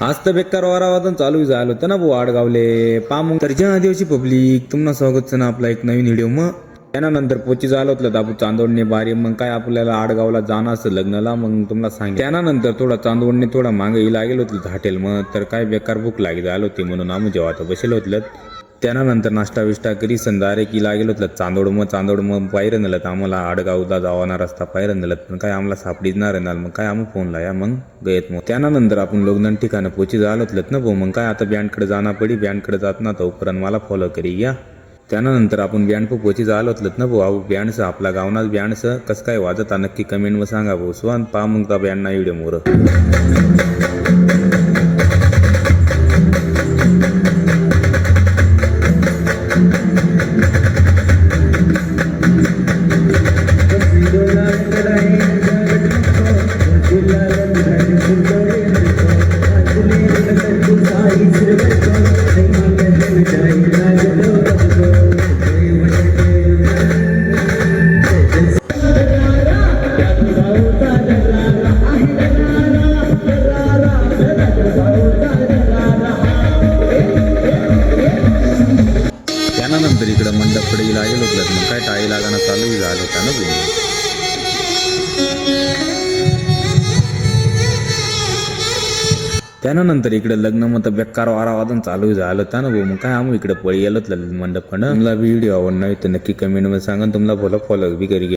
आज तर बेकार वारावादन चालू झालं होतं ना भाऊ आडगावले. पा मग तर ज्या आदिवासी पब्लिक तुम्हाला स्वागत ना आपला एक नवीन व्हिडिओ मग. त्यानंतर पोची झालं होतं दाबू चांदोडने बारी. मग काय आपल्याला आडगावला जाणं असतं लग्नाला? मग तुम्हाला सांग त्यानंतर थोडा चांदोडने थोडा मागे लागेल होतं हॉटेल मग. तर काय बेकार भूक लागी झाली होती म्हणून आम्ही जेव्हा आता बसेल होतलं त्यानंतर नाश्ता विष्टा करी संधारे की लागेल होतं चांदोड मग चांदोड मग पायरं नेलं आम्हाला आडगावला जावाना रस्ता पायरं नेलं पण काय आम्हाला सापडीच ना मग काय आम्ही फोन लाया मग गयत मग त्यानंतर आपण लोकदान ठिकाणं पोची झालं होतं ना भाऊ मग काय आता बँडकडे जाणार पडी बँडकडे जात ना तोपर्यंत मला फॉलो करी या. त्यानंतर आपण बँड पोची झालं होतं ना भाऊ अहो बँडचं आपला गावनाच बँडचं कसं काय वाजता नक्की कमेंटवर सांगा भाऊ स्वान पा मग त्या बँडना व्हिडिओ मोर. तर इकडं मंडपकडे लागेल होतं. मग काय टाळी लागाना चालू झालं होता ना भाऊ त्यानंतर इकडे लग्न मग बेकार वारा वादन चालू झालं होता ना भाऊ. मग काय आम्ही इकडे पळी गेलो मंडप कडं तुम्हाला व्हिडिओ आवडणार तर नक्की कमेंटमध्ये सांगा तुम्हाला फॉलो फॉलो बी करी